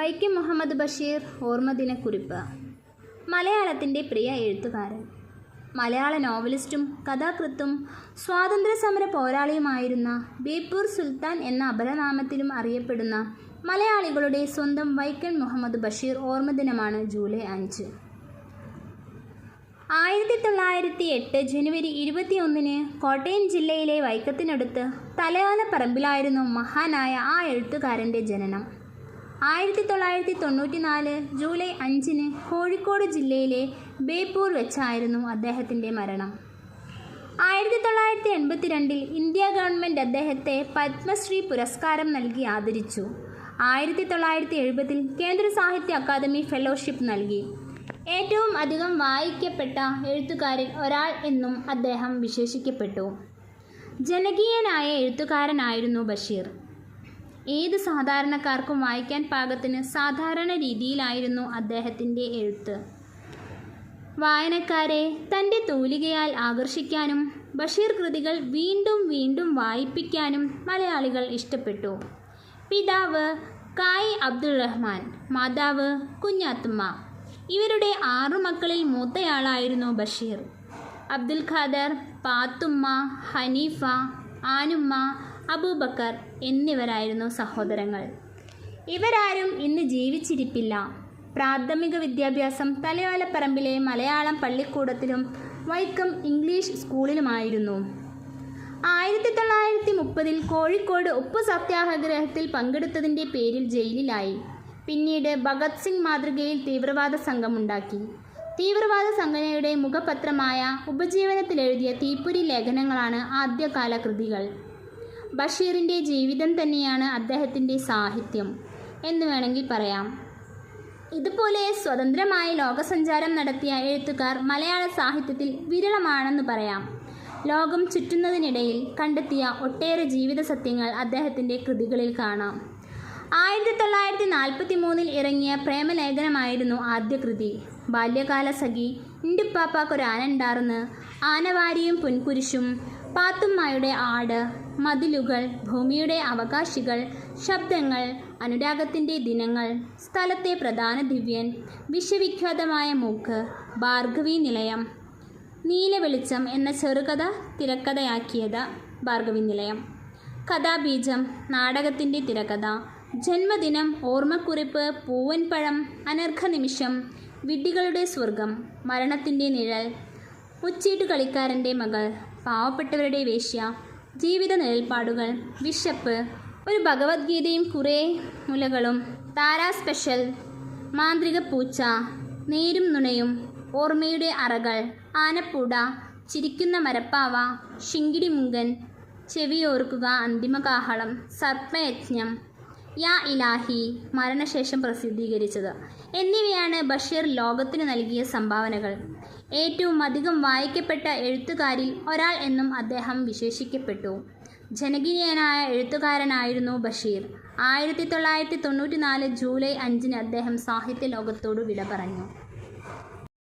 വൈക്കം മുഹമ്മദ് ബഷീർ ഓർമ്മദിനക്കുറിപ്പ്. മലയാളത്തിന്റെ പ്രിയ എഴുത്തുകാരൻ. മലയാള നോവലിസ്റ്റും കഥാകൃത്തും സ്വാതന്ത്ര്യസമര പോരാളിയുമായിരുന്ന ബേപ്പൂർ സുൽത്താൻ എന്ന അപരനാമത്തിലും അറിയപ്പെടുന്ന മലയാളികളുടെ സ്വന്തം വൈക്കം മുഹമ്മദ് ബഷീർ ഓർമ്മദിനമാണ് ജൂലൈ അഞ്ച്. ആയിരത്തി തൊള്ളായിരത്തി എട്ട് ജനുവരി ഇരുപത്തിയൊന്നിന് കോട്ടയം ജില്ലയിലെ വൈക്കത്തിനടുത്ത് തലയോലപ്പറമ്പിലായിരുന്നു മഹാനായ ആ എഴുത്തുകാരന്റെ ജനനം. ആയിരത്തി തൊള്ളായിരത്തി തൊണ്ണൂറ്റി നാല് ജൂലൈ അഞ്ചിന് കോഴിക്കോട് ജില്ലയിലെ ബേപ്പൂർ വെച്ചായിരുന്നു അദ്ദേഹത്തിന്റെ മരണം. ആയിരത്തി തൊള്ളായിരത്തി എൺപത്തിരണ്ടിൽ ഇന്ത്യ ഗവൺമെന്റ് അദ്ദേഹത്തെ പത്മശ്രീ പുരസ്കാരം നൽകി ആദരിച്ചു. ആയിരത്തി തൊള്ളായിരത്തി എഴുപതിൽ കേന്ദ്ര സാഹിത്യ അക്കാദമി ഫെലോഷിപ്പ് നൽകി. ഏറ്റവും അധികം വായിക്കപ്പെട്ട എഴുത്തുകാരിൽ ഒരാൾ എന്നും അദ്ദേഹം വിശേഷിക്കപ്പെട്ടു. ജനകീയനായ എഴുത്തുകാരനായിരുന്നു ബഷീർ. ഏത് സാധാരണക്കാർക്കും വായിക്കാൻ പാകത്തിന് സാധാരണ രീതിയിലായിരുന്നു അദ്ദേഹത്തിന്റെ എഴുത്ത്. വായനക്കാരെ തന്റെ തൂലികയാൽ ആകർഷിക്കാനും ബഷീർ കൃതികൾ വീണ്ടും വീണ്ടും വായിപ്പിക്കാനും മലയാളികൾ ഇഷ്ടപ്പെട്ടു. പിതാവ് കായ് അബ്ദുൾ റഹ്മാൻ മാതാവ് കുഞ്ഞാത്തുമ്മ. ഇവരുടെ ആറു മക്കളിൽ മൂത്തയാളായിരുന്നു ബഷീർ. അബ്ദുൽ ഖാദർ പാത്തുമ്മ ഹനീഫ ആനുമ്മ അബൂബക്കർ എന്നിവരായിരുന്നു സഹോദരങ്ങൾ. ഇവരാരും ഇന്ന് ജീവിച്ചിരിപ്പില്ല. പ്രാഥമിക വിദ്യാഭ്യാസം തലയോലപ്പറമ്പിലെ മലയാളം പള്ളിക്കൂടത്തിലും വൈക്കം ഇംഗ്ലീഷ് സ്കൂളിലുമായിരുന്നു. ആയിരത്തി തൊള്ളായിരത്തി മുപ്പതിൽ കോഴിക്കോട് ഉപ്പ് സത്യാഗ്രഹത്തിൽ പങ്കെടുത്തതിന്റെ പേരിൽ ജയിലിലായി. പിന്നീട് ഭഗത് സിംഗ് മാതൃകയിൽ തീവ്രവാദ സംഘമുണ്ടാക്കി. തീവ്രവാദ സംഘടനയുടെ മുഖപത്രമായ ഉപജീവനത്തിലെഴുതിയ തീപ്പൊരി ലേഖനങ്ങളാണ് ആദ്യകാല കൃതികൾ ബഷീറിന്റെ ജീവിതം തന്നെയാണ് അദ്ദേഹത്തിന്റെ സാഹിത്യം എന്ന് വേണമെങ്കിൽ പറയാം. ഇതുപോലെ സ്വതന്ത്രമായി ലോകസഞ്ചാരം നടത്തിയ എഴുത്തുകാർ മലയാള സാഹിത്യത്തിൽ വിരളമാണെന്ന് പറയാം. ലോകം ചുറ്റുന്നതിനിടയിൽ കണ്ടെത്തിയ ഒട്ടേറെ ജീവിത സത്യങ്ങൾ അദ്ദേഹത്തിന്റെ കൃതികളിൽ കാണാം. ആയിരത്തി തൊള്ളായിരത്തി നാൽപ്പത്തി മൂന്നിൽ ഇറങ്ങിയ പ്രേമലേഖനമായിരുന്നു ആദ്യ കൃതി. ബാല്യകാല സഖി ഇണ്ടിപ്പാപ്പാക്കൊരാനുണ്ടാർന്ന് ആനവാരിയും പുൻകുരിശും പാത്തുമ്മയുടെ ആട് മതിലുകൾ ഭൂമിയുടെ അവകാശികൾ ശബ്ദങ്ങൾ അനുരാഗത്തിന്റെ ദിനങ്ങൾ സ്ഥലത്തെ പ്രധാന ദിവ്യൻ വിശ്വവിഖ്യാതമായ മൂക്ക് ഭാർഗവി നിലയം. നീലവെളിച്ചം എന്ന ചെറുകഥ തിരക്കഥയാക്കിയത് ഭാർഗവി നിലയം. കഥാബീജം നാടകത്തിന്റെ തിരക്കഥ. ജന്മദിനം ഓർമ്മക്കുറിപ്പ് പൂവൻപഴം അനർഘ നിമിഷം വിഡ്ഢികളുടെ സ്വർഗം മരണത്തിന്റെ നിഴൽ. മുച്ചീട്ട് കളിക്കാരന്റെ മകൾ പാവപ്പെട്ടവരുടെ വേശ്യ ജീവിത നിഴൽപ്പാടുകൾ വിശപ്പ് ഒരു ഭഗവത്ഗീതയും കുറേ മുലകളും താരാ സ്പെഷ്യൽ മാന്ത്രിക പൂച്ച നേരും നുണയും ഓർമ്മയുടെ അറകൾ ആനപ്പൂട ചിരിക്കുന്ന മരപ്പാവ ശിങ്കിടിമുങ്കൻ ചെവിയോർക്കുക അന്തിമകാഹളം സർപ്പയജ്ഞം യാ ഇലാഹി മരണശേഷം പ്രസിദ്ധീകരിച്ചത്. എന്നിവയാണ് ബഷീർ ലോകത്തിന് നൽകിയ സംഭാവനകൾ. ഏറ്റവും അധികം വായിക്കപ്പെട്ട എഴുത്തുകാരിൽ ഒരാൾ എന്നും അദ്ദേഹം വിശേഷിക്കപ്പെട്ടു. ജനകീയനായ എഴുത്തുകാരനായിരുന്നു ബഷീർ. ആയിരത്തി തൊള്ളായിരത്തി തൊണ്ണൂറ്റി നാല് ജൂലൈ അഞ്ചിന് അദ്ദേഹം സാഹിത്യ ലോകത്തോട് വിട പറഞ്ഞു.